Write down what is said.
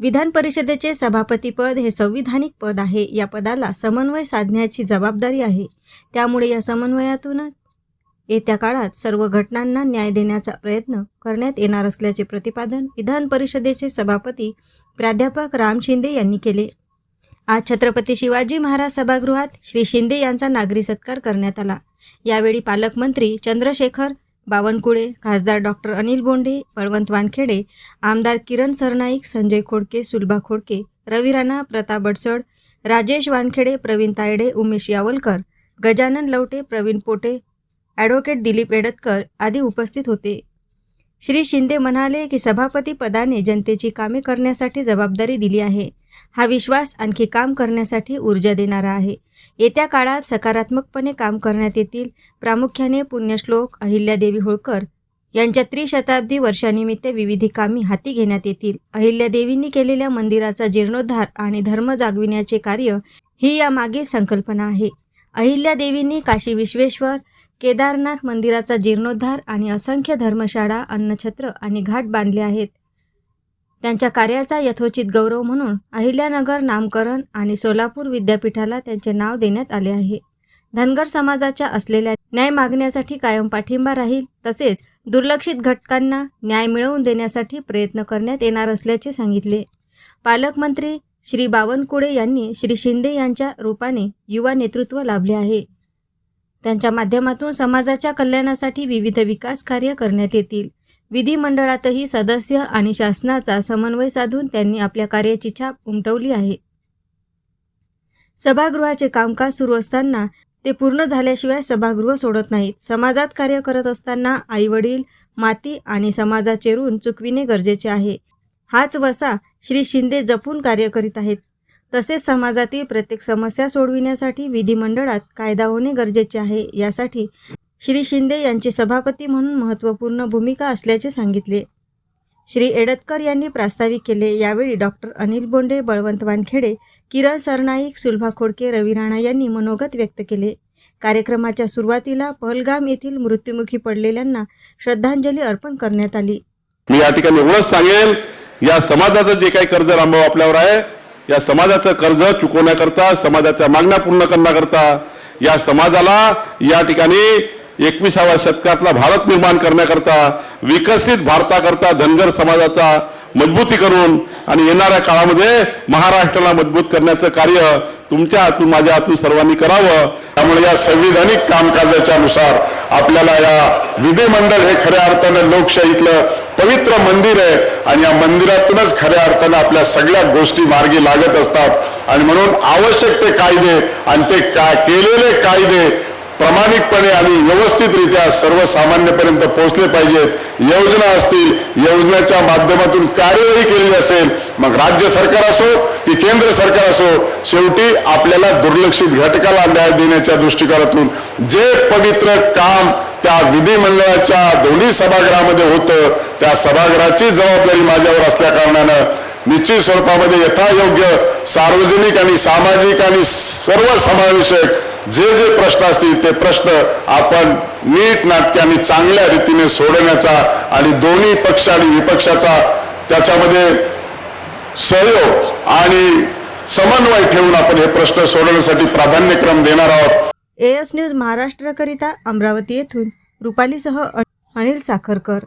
विधान परिषदेचे सभापतीपद हे संविधानिक पद आहे. या पदाला समन्वय साधण्याची जबाबदारी आहे. त्यामुळे या समन्वयातूनच येत्या काळात सर्व घटनांना न्याय देण्याचा प्रयत्न करण्यात येणार असल्याचे प्रतिपादन विधान परिषदेचे सभापती प्राध्यापक राम शिंदे यांनी केले. आज छत्रपती शिवाजी महाराज सभागृहात श्री शिंदे यांचा नागरी सत्कार करण्यात आला. यावेळी पालकमंत्री चंद्रशेखर बावनकुळे खासदार डॉक्टर अनिल बोंडे बळवंत वानखेडे आमदार किरण सरनाईक संजय खोडके सुलभा खोडके रवी राणा प्रताप बडसड राजेश वानखेडे प्रवीण तायडे उमेश यावलकर गजानन लवटे प्रवीण पोटे ॲडव्होकेट दिलीप एडतकर आदी उपस्थित होते. श्री शिंदे म्हणाले की सभापती पदाने जनतेची कामे करण्यासाठी जबाबदारी दिली आहे. हा विश्वास आणखी काम करण्यासाठी ऊर्जा देणारा आहे. येत्या काळात सकारात्मकपणे काम करण्यात येतील. प्रामुख्याने पुण्यश्लोक अहिल्यादेवी होळकर यांच्या त्रिशताब्दी वर्षानिमित्त विविध कामी हाती घेण्यात येतील. अहिल्यादेवींनी केलेल्या मंदिराचा जीर्णोद्धार आणि धर्म जागविण्याचे कार्य ही यामागील संकल्पना आहे. अहिल्यादेवींनी काशी विश्वेश्वर केदारनाथ मंदिराचा जीर्णोद्धार आणि असंख्य धर्मशाळा अन्नछत्र आणि घाट बांधले आहेत. त्यांच्या कार्याचा यथोचित गौरव म्हणून अहिल्यानगर नामकरण आणि सोलापूर विद्यापीठाला त्यांचे नाव देण्यात आले आहे. धनगर समाजाच्या असलेल्या न्याय मागण्यासाठी कायम पाठिंबा राहील तसेच दुर्लक्षित घटकांना न्याय मिळवून देण्यासाठी प्रयत्न करण्यात येणार असल्याचे सांगितले. पालकमंत्री श्री बावनकुळे यांनी श्री शिंदे यांच्या रूपाने युवा नेतृत्व लाभले आहे. त्यांच्या माध्यमातून समाजाच्या कल्याणासाठी विविध विकास कार्य करण्यात येतील. विधिमंडळातही सदस्य आणि शासनाचा समन्वय साधून त्यांनी आपल्या कार्याची छाप उमटवली आहे. सभागृहाचे कामकाज सुरू असताना ते पूर्ण झाल्याशिवाय सभागृह सोडत नाहीत. समाजात कार्य करत असताना आईवडील माती आणि समाजाचे ऋण चुकविणे गरजेचे आहे. हाच वसा श्री शिंदे जपून कार्य करीत आहेत. तसेच समाजातील प्रत्येक समस्या सोडविण्यासाठी विधिमंडळात कायदा होणे गरजेचे आहे. यासाठी श्री शिंदे यांची सभापती म्हणून महत्त्वपूर्ण भूमिका असल्याचे सांगितले. श्री एडतकर यांनी प्रास्ताविक केले. यावेळी डॉक्टर अनिल बोंडे बळवंत वानखेडे किरण सरनाईक सुलभा खोडके रवी राणा यांनी मनोगत व्यक्त केले. कार्यक्रमाच्या सुरुवातीला पहलगाम येथील मृत्युमुखी पडलेल्यांना श्रद्धांजली अर्पण करण्यात आली. मी या ठिकाणी एवढंच सांगेल या समाजाचं जे काही कर्ज रामभाऊ आपल्यावर आहे या समाजाचं कर्ज चुकवण्याकरता समाजाच्या मागण्या पूर्ण करण्याकरता या समाजाला या ठिकाणी एकविसाव्या शतकातला भारत निर्माण करण्याकरता विकसित भारताकरता धनगर समाजाचा मजबूती करून आणि येणाऱ्या काळामध्ये महाराष्ट्राला मजबूत करण्याचं कार्य तुमच्या हातून माझ्या हातून सर्वांनी करावं. त्यामुळे या संविधानिक कामकाजाच्या नुसार आपल्याला या विधिमंडळ हे खऱ्या अर्थानं लोकशाहीतलं पवित्र मंदिर आहे आणि या मंदिरातूनच खऱ्या अर्थानं आपल्या सगळ्या गोष्टी मार्गी लागत असतात. आणि म्हणून आवश्यक ते कायदे आणि ते का केलेले कायदे प्रामाणिकपणे आणि व्यवस्थितरित्या सर्वसामान्यपर्यंत पोहोचले पाहिजेत. योजना असतील योजनेच्या माध्यमातून कार्यवाही केलेली असेल मग राज्य सरकार असो की केंद्र सरकार असो शेवटी आपल्याला दुर्लक्षित घटकाला न्याय देण्याच्या दृष्टिकोनातून जे पवित्र काम त्या विधिमंडळाच्या दोन्ही सभागृहामध्ये होतं त्या सभागृहाची जबाबदारी माझ्यावर असल्या कारणानं निश्चित स्वरूपामध्ये यथायोग्य सार्वजनिक आणि सामाजिक आणि सर्व समावेशक जे जे प्रश्न असतील ते प्रश्न आपण नीट नाटक्याने चांगल्या रीतीने सोडवण्याचा आणि दोन्ही पक्ष आणि विपक्षाचा त्याच्यामध्ये सहयोग आणि समन्वय ठेवून आपण हे प्रश्न सोडवण्यासाठी प्राधान्यक्रम देणार आहोत. ए एस न्यूज महाराष्ट्राकरिता अमरावती येथून रुपालीसह अनिल साखरकर.